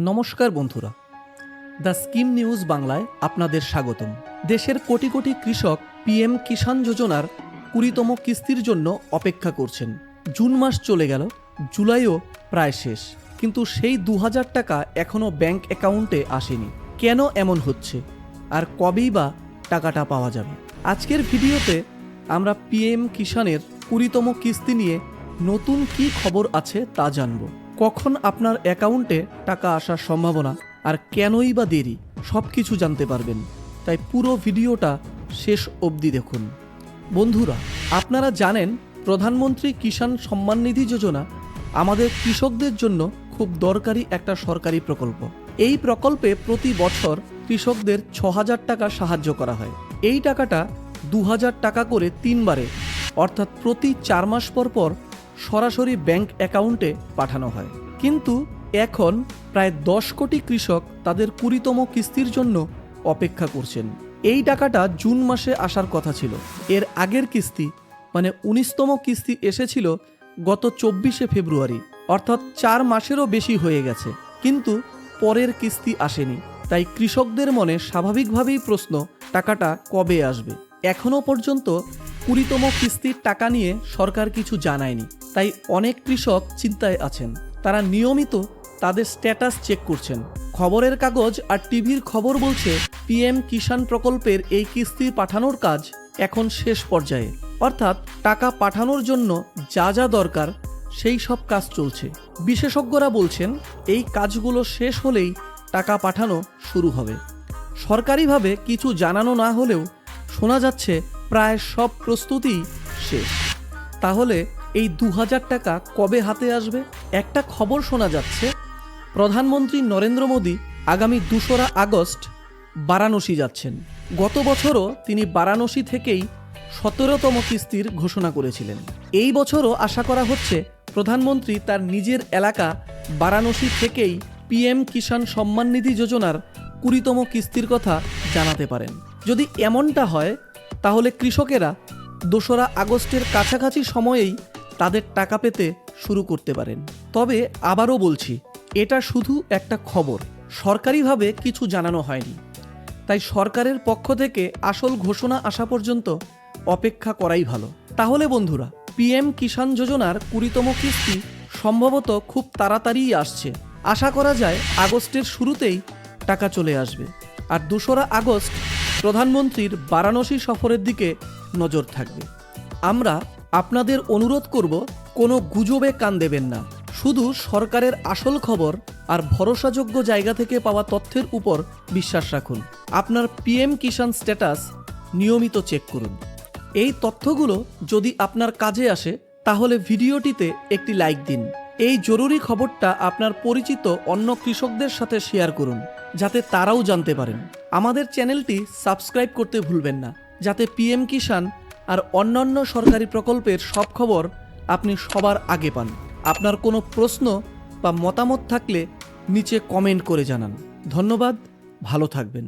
নমস্কার বন্ধুরা। The scheme news বাংলায় আপনাদের স্বাগতম। দেশের কোটি কোটি কৃষক পিএম কিষাণ যোজনার কুড়িতম কিস্তির জন্য অপেক্ষা করছেন। জুন মাস চলে গেল, জুলাইও প্রায় শেষ। কিন্তু সেই দু হাজার টাকা এখনও ব্যাংক অ্যাকাউন্টে আসেনি। কেন এমন হচ্ছে? আর কবেই বা টাকাটা পাওয়া যাবে? আজকের ভিডিওতে আমরা পিএম কিষাণের কুড়িতম কিস্তি নিয়ে নতুন কি খবর আছে তা জানব। কখন আপনার অ্যাকাউন্টে টাকা আসার সম্ভাবনা আর কেনই বা দেরি সব কিছু জানতে পারবেন। তাই পুরো ভিডিওটা শেষ অবধি দেখুন। বন্ধুরা, আপনারা জানেন প্রধানমন্ত্রী কিষাণ সম্মান নিধি যোজনা আমাদের কৃষকদের জন্য খুব দরকারি একটা সরকারি প্রকল্প। এই প্রকল্পে প্রতি বছর কৃষকদের ছ হাজার টাকা সাহায্য করা হয়। এই টাকাটা দু হাজার টাকা করে তিনবারে, অর্থাৎ প্রতি চার মাস পর পর সরাসরি ব্যাংক অ্যাকাউন্টে পাঠানো হয়। কিন্তু এখন প্রায় দশ কোটি কৃষক তাদের কুড়িতম কিস্তির জন্য অপেক্ষা করছেন। এই টাকাটা জুন মাসে আসার কথা ছিল। এর আগের কিস্তি মানে উনিশতম কিস্তি এসেছিল গত চব্বিশে ফেব্রুয়ারি, অর্থাৎ চার মাসেরও বেশি হয়ে গেছে। কিন্তু পরের কিস্তি আসেনি। তাই কৃষকদের মনে স্বাভাবিকভাবেই প্রশ্ন, টাকাটা কবে আসবে? এখনও পর্যন্ত কুড়িতম কিস্তির টাকা নিয়ে সরকার কিছু জানায়নি, তাই অনেক কৃষক চিন্তায় আছেন। তারা নিয়মিত তাদের স্ট্যাটাস চেক করছেন। খবরের কাগজ আর টিভির খবর বলছে, পিএম কিষাণ প্রকল্পের এই কিস্তি পাঠানোর কাজ এখন শেষ পর্যায়ে। অর্থাৎ টাকা পাঠানোর জন্য যা যা দরকার, সেই সব কাজ চলছে। বিশেষজ্ঞরা বলছেন, এই কাজগুলো শেষ হলেই টাকা পাঠানো শুরু হবে। সরকারিভাবে কিছু জানানো না হলেও শোনা যাচ্ছে প্রায় সব প্রস্তুতি শেষ। তাহলে এই দু হাজার টাকা কবে হাতে আসবে? একটা খবর শোনা যাচ্ছে। প্রধানমন্ত্রী নরেন্দ্র মোদী আগামী দুশোরা আগস্ট বারাণসী যাচ্ছেন। গত বছরও তিনি বারাণসী থেকেই সতেরোতম কিস্তির ঘোষণা করেছিলেন। এই বছরও আশা করা হচ্ছে প্রধানমন্ত্রী তার নিজের এলাকা বারাণসী থেকেই পিএম কিষাণ সম্মান নিধি যোজনার কুড়িতম কিস্তির কথা জানাতে পারেন। যদি এমনটা হয়, তাহলে কৃষকেরা দোসরা আগস্টের কাছাকাছি সময়েই তাদের টাকা পেতে শুরু করতে পারেন। তবে আবারও বলছি, এটা শুধু একটা খবর, সরকারিভাবে কিছু জানানো হয়নি। তাই সরকারের পক্ষ থেকে আসল ঘোষণা আসা পর্যন্ত অপেক্ষা করাই ভালো। তাহলে বন্ধুরা, পিএম কিষাণ যোজনার কুড়িতম কিস্তি সম্ভবত খুব তাড়াতাড়িই আসছে। আশা করা যায় আগস্টের শুরুতেই টাকা চলে আসবে। আর দোসরা আগস্ট প্রধানমন্ত্রীর বারাণসী সফরের দিকে নজর থাকবে। আমরা আপনাদের অনুরোধ করব, কোনো গুজবে কান দেবেন না। শুধু সরকারের আসল খবর আর ভরসাযোগ্য জায়গা থেকে পাওয়া তথ্যের উপর বিশ্বাস রাখুন। আপনার পিএম কিষাণ স্ট্যাটাস নিয়মিত চেক করুন। এই তথ্যগুলো যদি আপনার কাজে আসে, তাহলে ভিডিওটিতে একটি লাইক দিন। এই জরুরি খবরটা আপনার পরিচিত অন্য কৃষকদের সাথে শেয়ার করুন। যাতে তারাও জানতে পারেন। আমাদের চ্যানেলটি সাবস্ক্রাইব করতে ভুলবেন না। যাতে পিএম কিষাণ আর অন্যান্য সরকারি প্রকল্পের সব খবর আপনি সবার আগে পান। আপনার কোনো প্রশ্ন বা মতামত থাকলে নিচে কমেন্ট করে জানান। ধন্যবাদ, ভালো থাকবেন।